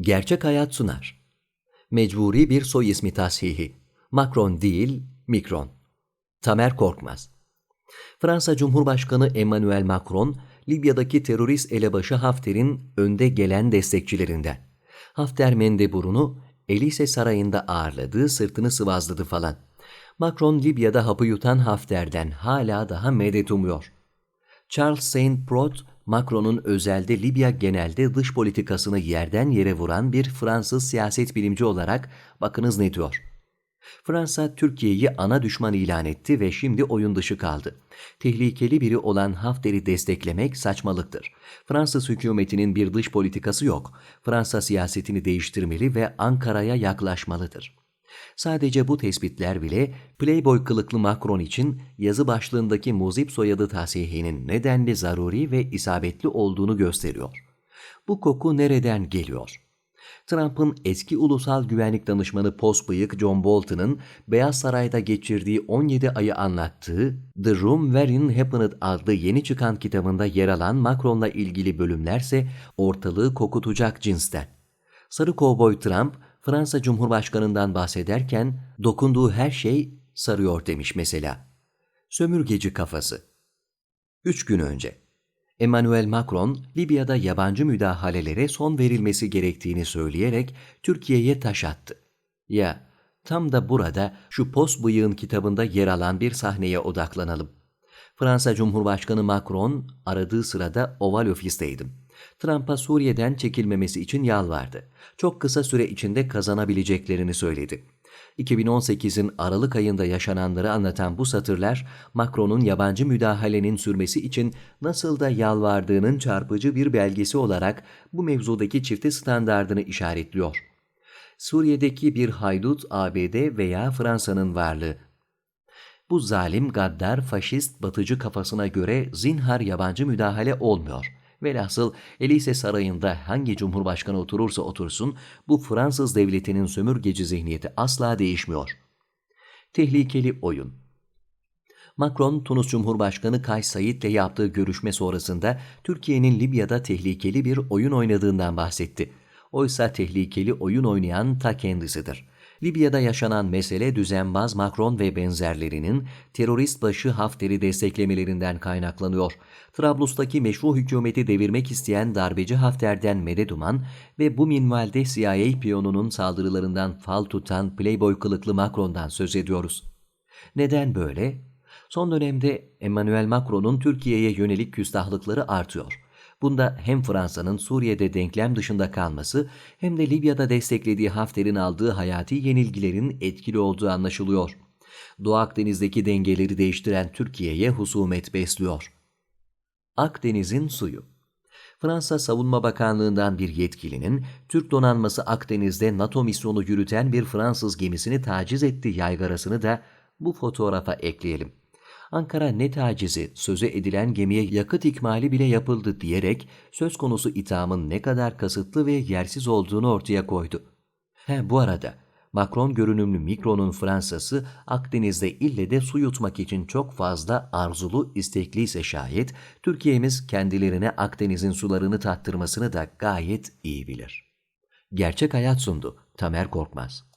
Gerçek hayat sunar. Mecburi bir soy ismi tasihi. Macron değil, Mikron. Tamer Korkmaz. Fransa Cumhurbaşkanı Emmanuel Macron, Libya'daki terörist elebaşı Hafter'in önde gelen destekçilerinden. Hafter Mendebur'unu Elise Sarayı'nda ağırladı, sırtını sıvazladı falan. Macron Libya'da hapı yutan Hafter'den hala daha medet umuyor. Charles Saint Prot, Macron'un özelde Libya genelde dış politikasını yerden yere vuran bir Fransız siyaset bilimci olarak bakınız ne diyor. Fransa Türkiye'yi ana düşman ilan etti ve şimdi oyun dışı kaldı. Tehlikeli biri olan Hafter'i desteklemek saçmalıktır. Fransız hükümetinin bir dış politikası yok. Fransa siyasetini değiştirmeli ve Ankara'ya yaklaşmalıdır. Sadece bu tespitler bile Playboy kılıklı Macron için yazı başlığındaki muzip soyadı tasihinin nedenli zaruri ve isabetli olduğunu gösteriyor. Bu koku nereden geliyor? Trump'ın eski ulusal güvenlik danışmanı postbıyık John Bolton'ın Beyaz Saray'da geçirdiği 17 ayı anlattığı The Room Wherein Happened adlı yeni çıkan kitabında yer alan Macron'la ilgili bölümlerse ortalığı kokutacak cinsten. Sarı kovboy Trump, Fransa Cumhurbaşkanı'ndan bahsederken dokunduğu her şey sarıyor demiş mesela. Sömürgeci kafası. Üç gün önce Emmanuel Macron, Libya'da yabancı müdahalelere son verilmesi gerektiğini söyleyerek Türkiye'ye taş attı. Ya, tam da burada şu post bıyığın kitabında yer alan bir sahneye odaklanalım. Fransa Cumhurbaşkanı Macron aradığı sırada Oval Ofis'teydim. Trump'a Suriye'den çekilmemesi için yalvardı. Çok kısa süre içinde kazanabileceklerini söyledi. 2018'in Aralık ayında yaşananları anlatan bu satırlar, Macron'un yabancı müdahalenin sürmesi için nasıl da yalvardığının çarpıcı bir belgesi olarak bu mevzudaki çifte standardını işaretliyor. Suriye'deki bir haydut ABD veya Fransa'nın varlığı. Bu zalim, gaddar, faşist, batıcı kafasına göre zinhar yabancı müdahale olmuyor.'' Velhasıl Elise Sarayı'nda hangi cumhurbaşkanı oturursa otursun bu Fransız devletinin sömürgeci zihniyeti asla değişmiyor. Tehlikeli oyun Macron, Tunus Cumhurbaşkanı Kays Said ile yaptığı görüşme sonrasında Türkiye'nin Libya'da tehlikeli bir oyun oynadığından bahsetti. Oysa tehlikeli oyun oynayan ta kendisidir. Libya'da yaşanan mesele düzenbaz Macron ve benzerlerinin terörist başı Hafter'i desteklemelerinden kaynaklanıyor. Trablus'taki meşru hükümeti devirmek isteyen darbeci Hafter'den medet uman ve bu minvalde CIA piyonunun saldırılarından fal tutan playboy kılıklı Macron'dan söz ediyoruz. Neden böyle? Son dönemde Emmanuel Macron'un Türkiye'ye yönelik küstahlıkları artıyor. Bunda hem Fransa'nın Suriye'de denklem dışında kalması hem de Libya'da desteklediği Hafter'in aldığı hayati yenilgilerin etkili olduğu anlaşılıyor. Doğu Akdeniz'deki dengeleri değiştiren Türkiye'ye husumet besliyor. Akdeniz'in suyu Fransa Savunma Bakanlığı'ndan bir yetkilinin Türk donanması Akdeniz'de NATO misyonu yürüten bir Fransız gemisini taciz etti yaygarasını da bu fotoğrafa ekleyelim. Ankara ne tacizi söze edilen gemiye yakıt ikmali bile yapıldı diyerek söz konusu ithamın ne kadar kasıtlı ve yersiz olduğunu ortaya koydu. He bu arada Macron görünümlü Mikron'un Fransa'sı Akdeniz'de ille de su yutmak için çok fazla arzulu, istekliyse şayet Türkiye'miz kendilerine Akdeniz'in sularını tattırmasını da gayet iyi bilir. Gerçek hayat sundu Tamer Korkmaz.